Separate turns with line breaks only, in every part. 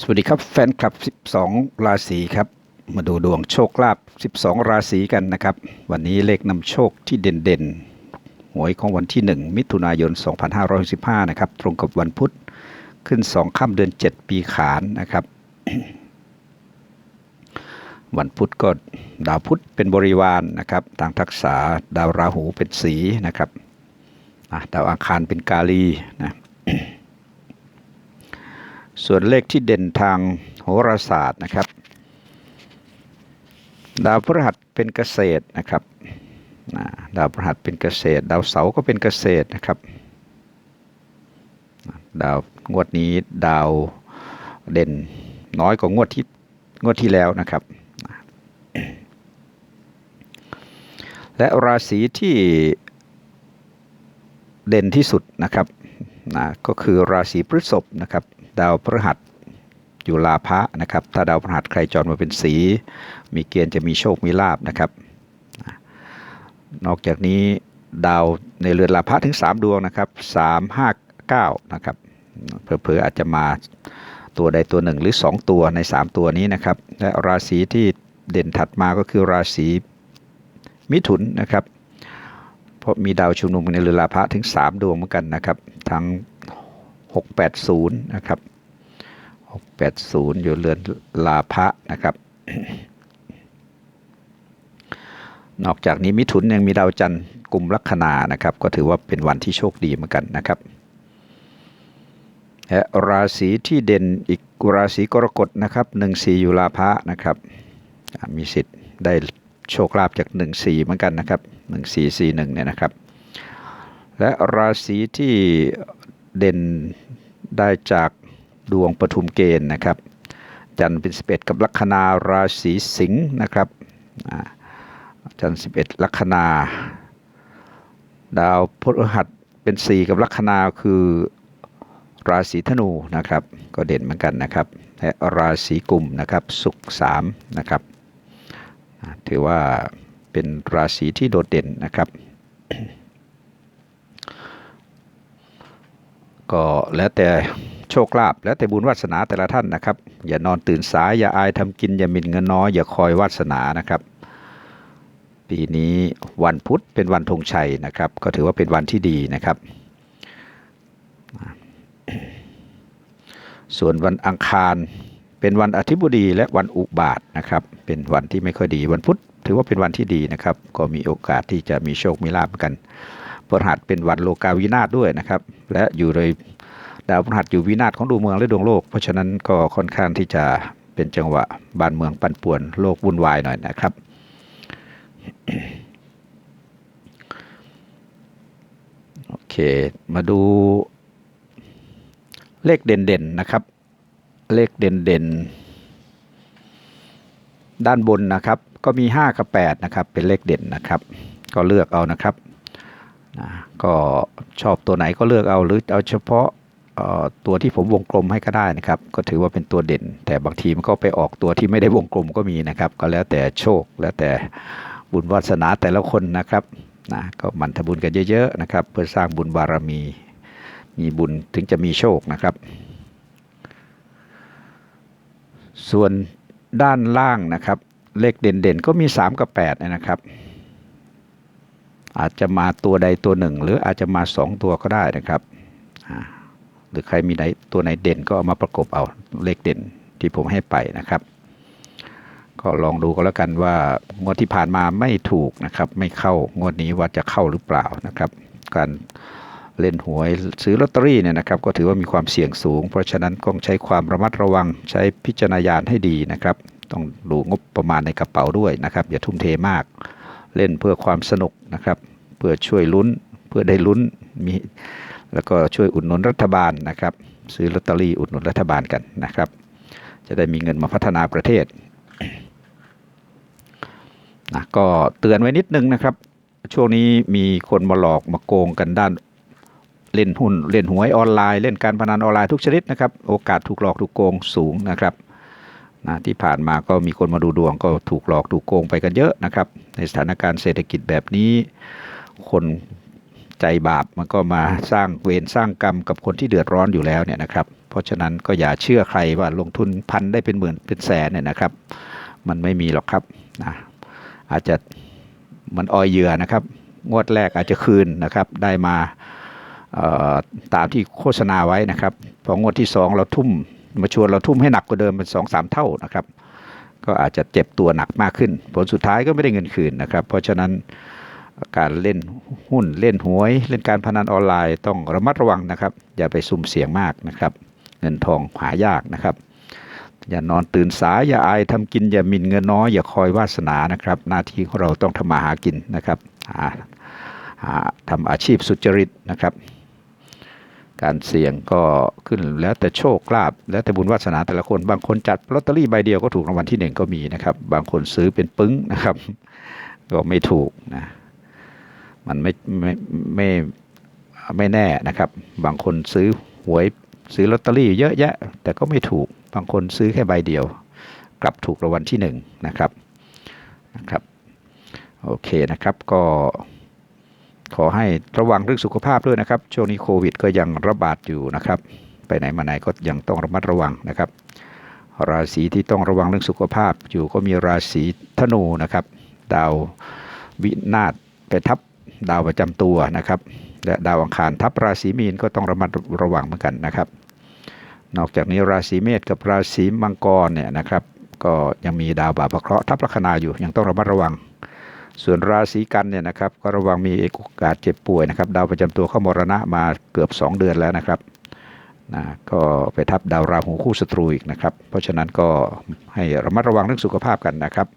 สวัสดีครับแฟนคลับ 12 ราศีครับ มาดูดวงโชคลาภ 12 ราศีกันนะครับ วันนี้เลขนำโชคที่เด่นๆ หวยของวันที่ 1 มิถุนายน 2565 นะครับ ตรงกับวันพุธขึ้น 2 ค่ำเดือน 7 ปีขานนะครับ วันพุธก็ดาวพุธเป็นบริวารนะครับ ทางทักษะดาวราหูเป็นสีนะครับ ดาวอังคารเป็นกาลีนะ ส่วนเลขที่เด่นทางโหราศาสตร์นะครับ ดาวพฤหัสเป็นเกษตรนะครับดาวพฤหัสเป็นเกษตร ดาวเสาร์ก็เป็นเกษตรนะครับ ดาวงวดนี้ดาวเด่นน้อยกว่างวดที่งวดที่แล้วนะครับ และราศีที่เด่นที่สุดนะครับ นะก็คือราศีพฤษภนะครับ ดาวพฤหัสอยู่ลาภะนะครับ ถ้าดาวพฤหัสใครจรมาเป็นสี มีเกณฑ์จะมีโชคมีลาบนะครับ นอกจากนี้ดาวในเรือนลาภะถึง 3 ดวงนะครับ3 5 9นะครับเผลอๆอาจจะมาตัวใดตัวหนึ่งหรือ 2 ตัวใน 3 ตัวนี้นะครับ และราศีที่เด่นถัดมาก็คือราศีมิถุนนะครับ เพราะมีดาวชุมนุมในเรือนลาภะถึง 3 ดวงเหมือนกันนะครับ ทั้ง 680 นะครับ 680 อยู่เรือนลาภะนะครับ นอกจากนี้มิถุนยังมีดาวจันทร์กลุ่มลัคนานะครับ ก็ถือว่าเป็นวันที่โชคดีเหมือนกันนะครับและราศีที่เด่นอีกราศีกรกฎนะครับหนึ่งสี่อยู่ลาภะนะครับมีสิทธิ์ได้โชคลาภจากหนึ่งสี่เหมือนกันนะครับหนึ่งสี่สี่หนึ่งเนี่ยนะครับ และราศีที่เด่นได้จากดวงปฐุมเกณฑ์นะครับ จันทร์เป็น 11 กับลัคนาราศีสิงห์นะครับจันทร์11 ลัคนา ดาวพฤหัสเป็น 4 กับลัคนาคือราศีธนูนะครับ ก็เด่นเหมือนกันนะครับและราศีกุมนะครับสุข3นะครับถือว่าเป็นราศีที่โดดเด่นนะครับ ก็แล้วแต่โชคลาภแล้วแต่บุญวาสนาแต่ละท่านนะครับ อย่านอนตื่นสายอย่าอายทำกินอย่ามินเงินน้อยอย่าคอยวาสนานะครับ ปีนี้วันพุธเป็นวันธงชัยนะครับ ก็ถือว่าเป็นวันที่ดีนะครับ ส่วนวันอังคารเป็นวันอาทิตย์บดีและวันอุบาทนะครับ เป็นวันที่ไม่ค่อยดีวันพุธถือว่าเป็นวันที่ดีนะครับ ก็มีโอกาสที่จะมีโชคมีลาภกัน พฤหัสเป็นวันโลกาวินาศด้วยนะครับ และอยู่ในดาวพฤหัสอยู่วินาศของดวงเมืองและดวงโลก เพราะฉะนั้นก็ค่อนข้างที่จะเป็นจังหวะบ้านเมืองปั่นป่วนโลกวุ่นวายหน่อยนะครับ โอเค มาดูเลขเด่นๆนะครับ เลขเด่นๆ ด้านบนนะครับ ก็มี 5 กับ 8 นะครับ เป็นเลขเด่นนะครับ ก็เลือกเอานะครับ นะก็ชอบตัวไหนก็เลือกเอาหรือเอาเฉพาะตัวที่ผมวงกลมให้ก็ได้นะครับ ก็ถือว่าเป็นตัวเด่น แต่บางทีมันก็ไปออกตัวที่ไม่ได้วงกลมก็มีนะครับ ก็แล้วแต่โชคแล้วแต่บุญวาสนาแต่ละคนนะครับนะก็มันทบุญกันเยอะๆนะครับ เพื่อสร้างบุญบารมี มีบุญถึงจะมีโชคนะครับ ส่วนด้านล่างนะครับ เลขเด่นๆก็มี 3 กับ8นะครับ อาจจะมาตัวใดตัวหนึ่ง หรืออาจจะมา 2 ตัวก็ได้นะครับ หรือใครมีไหนตัวไหนเด่นก็เอามาประกบเอาเลขเด่นที่ผมให้ไปนะครับ ก็ลองดูก็แล้วกันว่างวดที่ผ่านมาไม่ถูกนะครับ ไม่เข้างวดนี้ว่าจะเข้าหรือเปล่านะครับ การเล่นหวยซื้อลอตเตอรี่เนี่ยนะครับ ก็ถือว่ามีความเสี่ยงสูง เพราะฉะนั้นต้องใช้ความระมัดระวังใช้พิจารณญาณให้ดีนะครับ ต้องดูงบประมาณในกระเป๋าด้วยนะครับอย่าทุ่มเทมาก เล่นเพื่อความสนุกนะครับ เพื่อช่วยลุ้นเพื่อได้ลุ้นมีแล้วก็ช่วยอุดหนุนรัฐบาลนะครับ ซื้อลอตเตอรี่อุดหนุนรัฐบาลกันนะครับ จะได้มีเงินมาพัฒนาประเทศนะก็เตือนไว้นิดนึงนะครับ ช่วงนี้มีคนมาหลอกมาโกงกันด้านเล่นหุ้นเล่นหวยออนไลน์ เล่นการพนันออนไลน์ทุกชนิดนะครับ โอกาสถูกหลอกถูกโกงสูงนะครับ นะที่ผ่านมาก็มีคนมาดูดวงก็ถูกหลอกถูกโกงไปกันเยอะนะครับ ในสถานการณ์เศรษฐกิจแบบนี้ คนใจบาปมันก็มาสร้างเวรสร้างกรรมกับคนที่เดือดร้อนอยู่แล้วเนี่ยนะครับ เพราะฉะนั้นก็อย่าเชื่อใครว่าลงทุนพันได้เป็นหมื่นเป็นแสนเนี่ยนะครับ มันไม่มีหรอกครับนะอาจจะมันออยเหยื่อนะครับ งวดแรกอาจจะคืนนะครับได้มาตามที่โฆษณาไว้นะครับ พองวดที่สองเราทุ่ม มาชวนเราทุ่มให้หนักกว่าเดิมเป็นสองสามเท่านะครับ ก็อาจจะเจ็บตัวหนักมากขึ้น ผลสุดท้ายก็ไม่ได้เงินคืนนะครับ เพราะฉะนั้นการเล่นหุ้นเล่นหวย เล่นการพนันออนไลน์ต้องระมัดระวังนะครับ อย่าไปสุ่มเสี่ยงมากนะครับ เงินทองหายากนะครับ อย่านอนตื่นสายอย่าอายทำกินอย่ามินเงินน้อยอย่าคอยวาสนานะครับ หน้าที่ของเราต้องทำมาหากินนะครับหาทำอาชีพสุจริตนะครับ การเสี่ยงก็ขึ้นแล้วแต่โชคลาภแล้วแต่บุญวาสนาแต่ละคน บางคนจัดลอตเตอรี่ใบเดียวก็ถูกรางวัลที่หนึ่งก็มีนะครับ บางคนซื้อเป็นปึ้งนะครับ ก็ไม่ถูกนะมันไม่ไม่ไม่ไม่แน่นะครับ บางคนซื้อหวยซื้อลอตเตอรี่เยอะแยะ แต่ก็ไม่ถูกบางคนซื้อแค่ใบเดียว กลับถูกรางวัลที่หนึ่งนะครับนะครับ โอเคนะครับก็ ขอให้ระวังเรื่องสุขภาพด้วยนะครับ ช่วงนี้โควิด ก็ยังระบาดอยู่นะครับ ไปไหนมาไหนก็ยังต้องระมัดระวังนะครับ ราศีที่ต้องระวังเรื่องสุขภาพอยู่ก็มีราศีธนูนะครับ ดาววินาศไปทับดาวประจำตัวนะครับ และดาวอังคารทับราศีมีนก็ต้องระมัดระวังเหมือนกันนะครับ นอกจากนี้ราศีเมษกับราศีมังกรเนี่ยนะครับ ก็ยังมีดาวบาปะเคราะห์ทับลัคนาอยู่ยังต้องระมัดระวัง ส่วนราศีกันเนี่ยนะครับก็ระวังมีโอกาสเจ็บป่วยนะครับดาวประจำตัวเข้ามรณะมาเกือบ 2 เดือนแล้วนะครับนะก็ไปทับดาวราหูคู่ศัตรูอีกนะครับ เพราะฉะนั้นก็ให้ระมัดระวังเรื่องสุขภาพกันนะครับ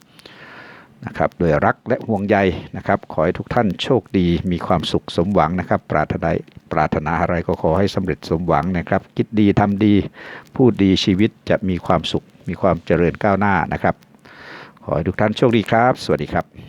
นะครับโดวยรักและห่วงใยนะครับ ขอให้ทุกท่านโชคดีมีความสุขสมหวังนะครับ ปรารถนาปรารถนาอะไรก็ขอให้สำเร็จสมหวังนะครับ คิดดีทำดี พูดดีชีวิตจะมีความสุข มีความเจริญก้าวหน้านะครับ ขอให้ทุกท่านโชคดีครับ สวัสดีครับ